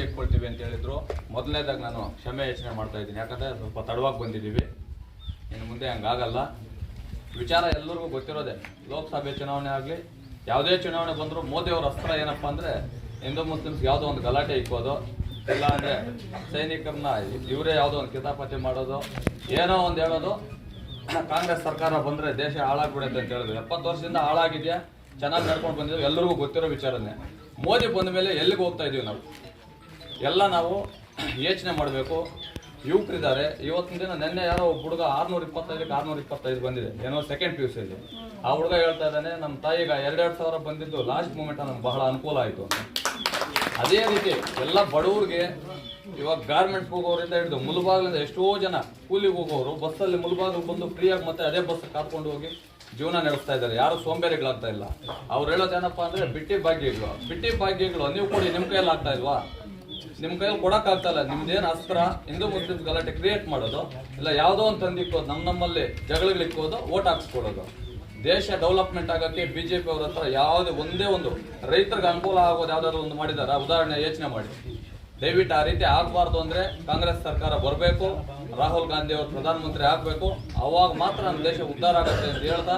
ಅಂತ ಹೇಳಿದ್ರು. ಮೊದಲನೇದಾಗಿ ನಾನು ಕ್ಷಮೆ ಯೋಚನೆ ಮಾಡ್ತಾ ಇದ್ದೀನಿ. ಯಾಕಂದ್ರೆ ಸ್ವಲ್ಪ ತಡವಾಗಿ ಬಂದಿದ್ದೀವಿ. ಇನ್ನು ಮುಂದೆ ಹಂಗಾಗಲ್ಲ. ವಿಚಾರ ಎಲ್ಲರಿಗೂ ಗೊತ್ತಿರೋದೆ, ಲೋಕಸಭೆ ಚುನಾವಣೆ ಆಗಲಿ, ಯಾವುದೇ ಚುನಾವಣೆ ಬಂದರೂ ಮೋದಿ ಅವರ ಅಸ್ತ್ರ ಏನಪ್ಪ ಅಂದರೆ ಹಿಂದೂ ಮುಸ್ಲಿಮ್ಸ್ ಯಾವುದೋ ಒಂದು ಗಲಾಟೆ ಇಕ್ಕೋದು, ಇಲ್ಲ ಅಂದರೆ ಸೈನಿಕರನ್ನ ಇವರೇ ಯಾವುದೋ ಒಂದು ಕಿತಾಪತಿ ಮಾಡೋದು, ಏನೋ ಒಂದು ಹೇಳೋದು. ಕಾಂಗ್ರೆಸ್ ಸರ್ಕಾರ ಬಂದರೆ ದೇಶ ಹಾಳಾಗ್ಬಿಡುತ್ತೆ ಅಂತ ಹೇಳಿದ್ರು. ಎಪ್ಪತ್ತು ವರ್ಷದಿಂದ ಹಾಳಾಗಿದೆಯಾ? ಚೆನ್ನಾಗಿ ನಡ್ಕೊಂಡು ಬಂದಿದ್ದೀವಿ. ಎಲ್ಲರಿಗೂ ಗೊತ್ತಿರೋ ವಿಚಾರನೇ. ಮೋದಿ ಬಂದ ಮೇಲೆ ಎಲ್ಲಿಗೆ ಹೋಗ್ತಾ ಇದೀವಿ ನಾವು? ಎಲ್ಲ ನಾವು ಯೋಚನೆ ಮಾಡಬೇಕು. ಯುವಕರಿದ್ದಾರೆ. ಇವತ್ತಿನ ದಿನ ನಿನ್ನೆ ಯಾರೋ ಒಬ್ಬ ಹುಡುಗ ಆರ್ನೂರ ಇಪ್ಪತ್ತೈದಕ್ಕೆ ಆರ್ನೂರ ಇಪ್ಪತ್ತೈದು ಬಂದಿದೆ. ಏನೋ ಸೆಕೆಂಡ್ ಪಿ ಯು ಸಿಯಲ್ಲಿ ಆ ಹುಡುಗ ಹೇಳ್ತಾ ಇದ್ದಾನೆ ನಮ್ಮ ತಾಯಿಗ ಎರಡೆರಡು ಸಾವಿರ ಬಂದಿದ್ದು ಲಾಸ್ಟ್ ಮೂಮೆಂಟ್ ನಮ್ಗೆ ಬಹಳ ಅನುಕೂಲ ಆಯಿತು ಅದೇ ರೀತಿ ಎಲ್ಲ ಬಡವ್ರಿಗೆ ಇವಾಗ ಗಾರ್ಮೆಂಟ್ಸ್ ಹೋಗೋರಿಂದ ಹಿಡಿದು ಮುಲ್ಬಾಗ್ಲಿಂದ ಎಷ್ಟೋ ಜನ ಕೂಲಿಗೆ ಹೋಗೋರು ಬಸ್ಸಲ್ಲಿ ಮುಲ್ಬಾಗಿಲು ಬಂದು ಫ್ರೀಯಾಗಿ ಮತ್ತೆ ಅದೇ ಬಸ್ ಕರ್ಕೊಂಡು ಹೋಗಿ ಜೀವನ ನಡೆಸ್ತಾ ಇದ್ದಾರೆ. ಯಾರು ಸೋಂಬೇರಿಗಳಾಗ್ತಾ ಇಲ್ಲ. ಅವ್ರು ಹೇಳೋದೇನಪ್ಪ ಅಂದ್ರೆ ಬಿಟ್ಟಿ ಭಾಗ್ಯಗಳು ಬಿಟ್ಟಿ ಭಾಗ್ಯಗಳು, ನೀವು ಕೊಡಿ ನಿಮ್ಮ ಕೈಯಲ್ಲಿ ಆಗ್ತಾ ಇಲ್ವಾ? ನಿಮ್ ಕೈಯಲ್ಲಿ ಕೊಡಕ್ ಆಗ್ತಾ ಇಲ್ಲ ನಿಮ್ದೇನ್ ಅಸ್ತ್ರ ಹಿಂದೂ ಮುಸ್ಲಿಮ್ಸ್ ಗಲಾಟೆ ಕ್ರಿಯೇಟ್ ಮಾಡೋದು, ಇಲ್ಲ ಯಾವ್ದೋ ಒಂದು ತಂದಿಕ್ಕೋದು ನಮ್ ನಮ್ಮಲ್ಲಿ ಜಗಳಿಕ್ಕೋದು ಓಟ್ ಹಾಕ್ಸ್ಕೊಡೋದು. ದೇಶ ಡೆವಲಪ್ಮೆಂಟ್ ಆಗಕ್ಕೆ ಬಿಜೆಪಿ ಅವ್ರ ಹತ್ರ ಯಾವುದೇ ಒಂದೇ ಒಂದು ರೈತರಿಗೆ ಅನುಕೂಲ ಆಗೋದು ಯಾವ್ದಾದ್ರು ಒಂದು ಮಾಡಿದಾರ, ಉದಾಹರಣೆ ಯೋಚನೆ ಮಾಡಿ. ದಯವಿಟ್ಟು ಆ ರೀತಿ ಆಗಬಾರ್ದು ಅಂದ್ರೆ ಕಾಂಗ್ರೆಸ್ ಸರ್ಕಾರ ಬರಬೇಕು, ರಾಹುಲ್ ಗಾಂಧಿ ಅವರು ಪ್ರಧಾನಮಂತ್ರಿ ಆಗ್ಬೇಕು, ಅವಾಗ ಮಾತ್ರ ನಮ್ಮ ದೇಶ ಉದ್ಧಾರ ಆಗುತ್ತೆ ಅಂತ ಹೇಳ್ತಾ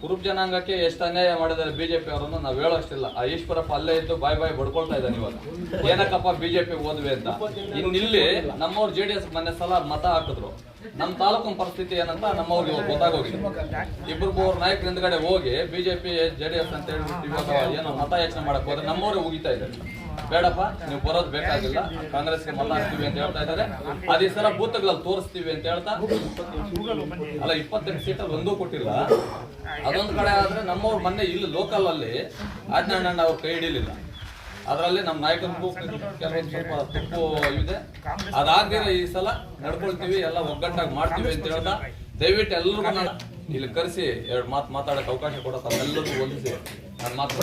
ಕುರುಬ್ ಜನಾಂಗಕ್ಕೆ ಎಷ್ಟು ಅನ್ಯಾಯ ಮಾಡಿದ್ದಾರೆ ಬಿಜೆಪಿ ಅವರನ್ನು ನಾವು ಹೇಳೋಷ್ಟಿಲ್ಲ. ಆ ಈಶ್ವರಪ್ಪ ಅಲ್ಲೇ ಇದ್ದು ಬಾಯ್ ಬಾಯ್ ಬಡ್ಕೊಳ್ತಾ ಇದ್ದಾನೆ ಇವಾಗ. ಏನಕ್ಕಪ್ಪ ಬಿಜೆಪಿ ಓದ್ವಿ ಅಂತ. ಇನ್ನಿಲ್ಲಿ ನಮ್ಮವ್ರು ಜೆ ಡಿ ಎಸ್ ಮೊನ್ನೆ ಸಲ ಮತ ಹಾಕಿದ್ರು. ನಮ್ಮ ತಾಲೂಕಿನ ಪರಿಸ್ಥಿತಿ ಏನಂತ ನಮ್ಮವ್ರಿಗೆ ಗೊತ್ತಾಗೋಗಿದೆ. ಇಬ್ರು ಮೂರು ನಾಯಕರ ಹಿಂದ್ಗಡೆ ಹೋಗಿ ಬಿಜೆಪಿ, ಜೆ ಡಿ ಎಸ್ ಅಂತ ಹೇಳಿ ಇವಾಗ ಏನೋ ಮತ ಯೋಚನೆ ಮಾಡಕ್ ಹೋದ್ರೆ ನಮ್ಮವ್ರೆ ಉಗಿತಾ ಇದ್ದಾರೆ. ಬೇಡಪ್ಪ ನೀವು ಬರೋದು ಬೇಕಾಗಿಲ್ಲ. ಕಾಂಗ್ರೆಸ್ಗೆ ಮತ ಹಾಕ್ತೀವಿ ಅಂತ ಹೇಳ್ತಾ ಇದ್ದಾರೆ. ಅದ್ ಈ ಸಲ ಬೂತ್ಗಳಲ್ಲಿ ತೋರಿಸ್ತೀವಿ ಅಂತ ಹೇಳ್ತಾ. ಅಲ್ಲ ಇಪ್ಪತ್ತೆಂಟು ಸೀಟಲ್ಲಿ ಒಂದೂ ಕೊಟ್ಟಿಲ್ಲ. ಅದೊಂದ್ ಕಡೆ ಆದ್ರೆ ನಮ್ಮವ್ರು ಮೊನ್ನೆ ಇಲ್ಲಿ ಲೋಕಲ್ ಅಲ್ಲಿ ಅಜ್ಞಾನ ಅವ್ರು ಕೈ ಹಿಡಿಲಿಲ್ಲ. ಅದರಲ್ಲಿ ನಮ್ಮ ನಾಯಕರಿಗೂ ಕೆಲವೊಂದು ಸ್ವಲ್ಪ ತಪ್ಪು ಇದೆ. ಅದಾಗ್ದಿರ ಈ ಸಲ ನಡ್ಕೊಳ್ತೀವಿ ಎಲ್ಲ ಒಗ್ಗಟ್ಟಾಗಿ ಮಾಡ್ತೀವಿ ಅಂತ ಹೇಳ್ತಾ. ದಯವಿಟ್ಟು ಎಲ್ಲರಿಗೂ ನಾನು ಇಲ್ಲಿ ಕರೆಸಿ ಎರಡು ಮಾತು ಮಾತಾಡಕ್ಕೆ ಅವಕಾಶ ಕೊಡೋ ತಮ್ಮೆಲ್ಲರಿಗೂ ಹೊಂದಿಸಿ ನಾನು ಮಾತು